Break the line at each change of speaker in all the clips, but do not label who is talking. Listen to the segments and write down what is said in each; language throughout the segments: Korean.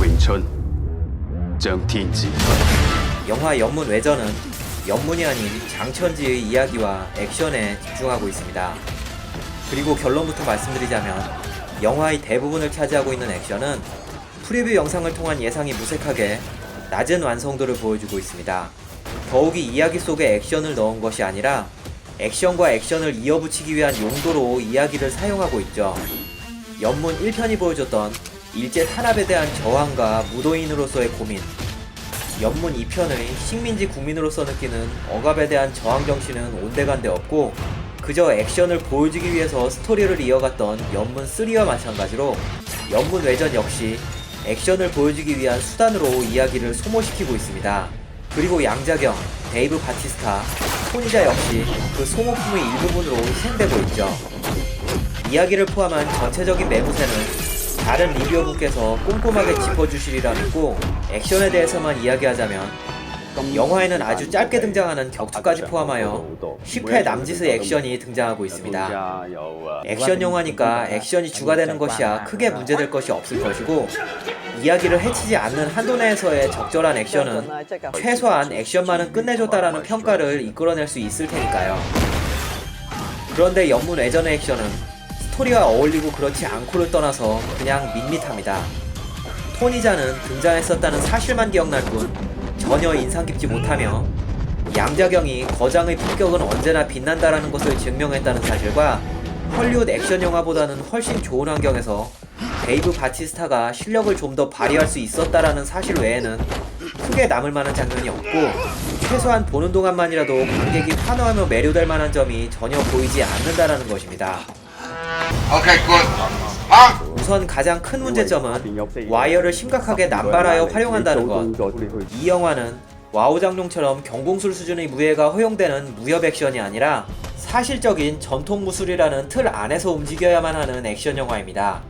윈천 정틴지
영화 연문 외전은 연문이 아닌 장천지의 이야기와 액션에 집중하고 있습니다. 그리고 결론부터 말씀드리자면 영화의 대부분을 차지하고 있는 액션은 프리뷰 영상을 통한 예상이 무색하게 낮은 완성도를 보여주고 있습니다. 더욱이 이야기 속에 액션을 넣은 것이 아니라 액션과 액션을 이어붙이기 위한 용도로 이야기를 사용하고 있죠. 연문 1편이 보여줬던 일제 탄압에 대한 저항과 무도인으로서의 고민, 연문 2편의 식민지 국민으로서 느끼는 억압에 대한 저항 정신은 온데간데 없고 그저 액션을 보여주기 위해서 스토리를 이어갔던 연문 3와 마찬가지로 연문 외전 역시 액션을 보여주기 위한 수단으로 이야기를 소모시키고 있습니다. 그리고 양자경, 데이브 바티스타, 토니자 역시 그 소모품의 일부분으로 희생되고 있죠. 이야기를 포함한 전체적인 매무새는 다른 리뷰어분께서 꼼꼼하게 짚어주시리라 믿고 액션에 대해서만 이야기하자면 영화에는 아주 짧게 등장하는 격투까지 포함하여 10회 남짓의 액션이 등장하고 있습니다. 액션 영화니까 액션이 주가 되는 것이야 크게 문제될 것이 없을 것이고 이야기를 해치지 않는 한도 내에서의 적절한 액션은 최소한 액션만은 끝내줬다라는 평가를 이끌어낼 수 있을 테니까요. 그런데 연문 외전의 액션은 스토리와 어울리고 그렇지 않고를 떠나서 그냥 밋밋합니다. 토니자는 등장했었다는 사실만 기억날 뿐 전혀 인상 깊지 못하며 양자경이 거장의 품격은 언제나 빛난다라는 것을 증명했다는 사실과 헐리우드 액션 영화보다는 훨씬 좋은 환경에서 데이브 바티스타가 실력을 좀 더 발휘할 수 있었다라는 사실 외에는 크게 남을 만한 장면이 없고 최소한 보는 동안만이라도 관객이 환호하며 매료될 만한 점이 전혀 보이지 않는다라는 것입니다.
Okay, good.
우선 가장 큰 문제점은 와이어를 심각하게 남발하여 활용한다는 것. 이 영화는 와우 장룡처럼 경공술 수준의 무예가 허용되는 무협 액션이 아니라 사실적인 전통 무술이라는 틀 안에서 움직여야만 하는 액션 영화입니다.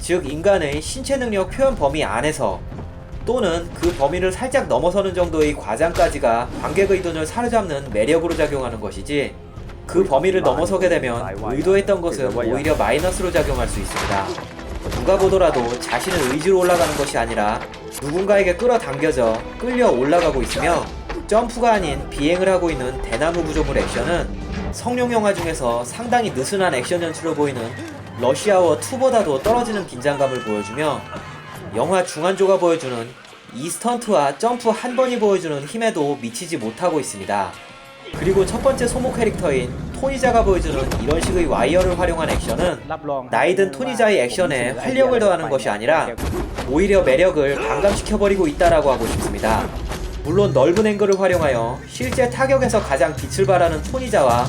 즉 인간의 신체 능력 표현 범위 안에서 또는 그 범위를 살짝 넘어서는 정도의 과장까지가 관객의 눈을 사로잡는 매력으로 작용하는 것이지 그 범위를 넘어서게 되면 의도했던 것은 오히려 마이너스로 작용할 수 있습니다. 누가 보더라도 자신의 의지로 올라가는 것이 아니라 누군가에게 끌어당겨져 끌려 올라가고 있으며 점프가 아닌 비행을 하고 있는 대나무 구조물 액션은 성룡 영화 중에서 상당히 느슨한 액션 연출을 보이는 러시아워 2보다도 떨어지는 긴장감을 보여주며 영화 중한조가 보여주는 이 스턴트와 점프 한 번이 보여주는 힘에도 미치지 못하고 있습니다. 그리고 첫 번째 소모 캐릭터인 토니자가 보여주는 이런 식의 와이어를 활용한 액션은 나이든 토니자의 액션에 활력을 더하는 것이 아니라 오히려 매력을 반감시켜버리고 있다라고 하고 싶습니다. 물론 넓은 앵글을 활용하여 실제 타격에서 가장 빛을 발하는 토니자와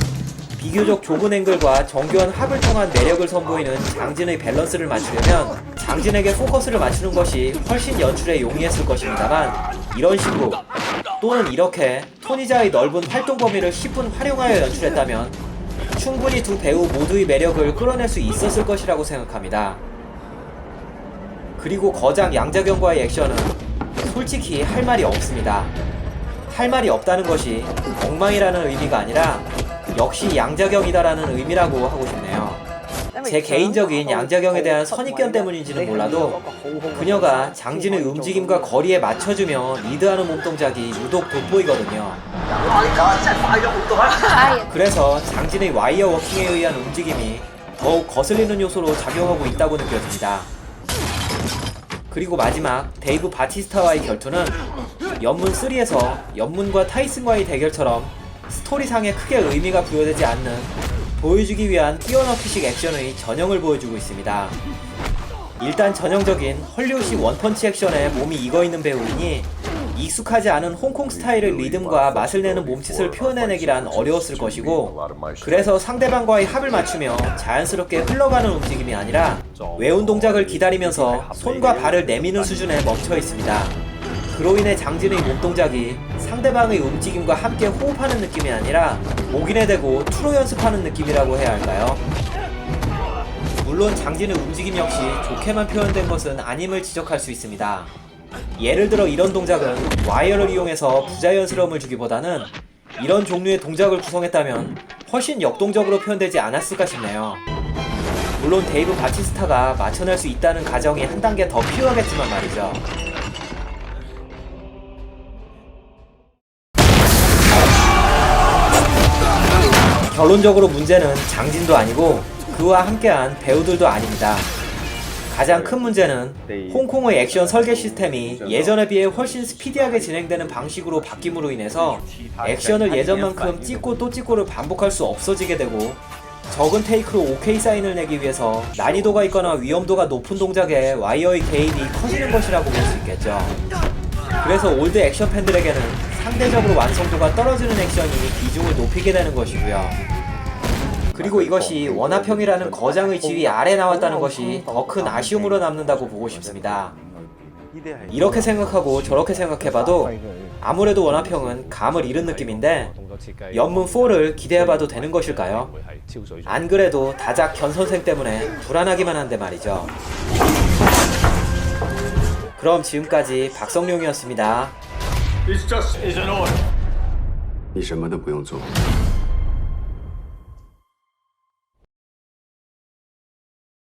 비교적 좁은 앵글과 정교한 합을 통한 매력을 선보이는 장진의 밸런스를 맞추려면 장진에게 포커스를 맞추는 것이 훨씬 연출에 용이했을 것입니다만 이런 식으로 또는 이렇게 토니자의 넓은 활동 범위를 10분 활용하여 연출했다면 충분히 두 배우 모두의 매력을 끌어낼 수 있었을 것이라고 생각합니다. 그리고 거장 양자경과의 액션은 솔직히 할 말이 없습니다. 할 말이 없다는 것이 엉망이라는 의미가 아니라 역시 양자경이다라는 의미라고 하고 싶네요. 제 개인적인 양자경에 대한 선입견 때문인지는 몰라도 그녀가 장진의 움직임과 거리에 맞춰주며 리드하는 몸동작이 유독 돋보이거든요. 그래서 장진의 와이어 워킹에 의한 움직임이 더욱 거슬리는 요소로 작용하고 있다고 느껴집니다. 그리고 마지막 데이브 바티스타와의 결투는 연문 3에서 연문과 타이슨과의 대결처럼 스토리상에 크게 의미가 부여되지 않는 보여주기 위한 뛰어넘기식 액션의 전형을 보여주고 있습니다. 일단 전형적인 헐리우드 원펀치 액션에 몸이 익어있는 배우이니 익숙하지 않은 홍콩 스타일의 리듬과 맛을 내는 몸짓을 표현해내기란 어려웠을 것이고 그래서 상대방과의 합을 맞추며 자연스럽게 흘러가는 움직임이 아니라 외운 동작을 기다리면서 손과 발을 내미는 수준에 멈춰 있습니다. 그로 인해 장진의 몸동작이 상대방의 움직임과 함께 호흡하는 느낌이 아니라 목인에 대고 투로 연습하는 느낌이라고 해야 할까요? 물론 장진의 움직임 역시 좋게만 표현된 것은 아님을 지적할 수 있습니다. 예를 들어 이런 동작은 와이어를 이용해서 부자연스러움을 주기보다는 이런 종류의 동작을 구성했다면 훨씬 역동적으로 표현되지 않았을까 싶네요. 물론 데이브 바티스타가 맞춰낼 수 있다는 가정이 한 단계 더 필요하겠지만 말이죠. 결론적으로 문제는 장진도 아니고 그와 함께한 배우들도 아닙니다. 가장 큰 문제는 홍콩의 액션 설계 시스템이 예전에 비해 훨씬 스피디하게 진행되는 방식으로 바뀜으로 인해서 액션을 예전만큼 찍고 또 찍고를 반복할 수 없어지게 되고 적은 테이크로 OK 사인을 내기 위해서 난이도가 있거나 위험도가 높은 동작에 와이어의 개입이 커지는 것이라고 볼 수 있겠죠. 그래서 올드 액션 팬들에게는 상대적으로 완성도가 떨어지는 액션이 비중을 높이게 되는 것이고요. 그리고 이것이 원화평이라는 거장의 지위 아래 나왔다는 것이 더 큰 아쉬움으로 남는다고 보고 싶습니다. 이렇게 생각하고 저렇게 생각해봐도 아무래도 원화평은 감을 잃은 느낌인데 연문 4를 기대해봐도 되는 것일까요? 안 그래도 다작 견 선생 때문에 불안하기만 한데 말이죠. 그럼 지금까지 박성룡이었습니다.
it's just is an order 你什么都不用做。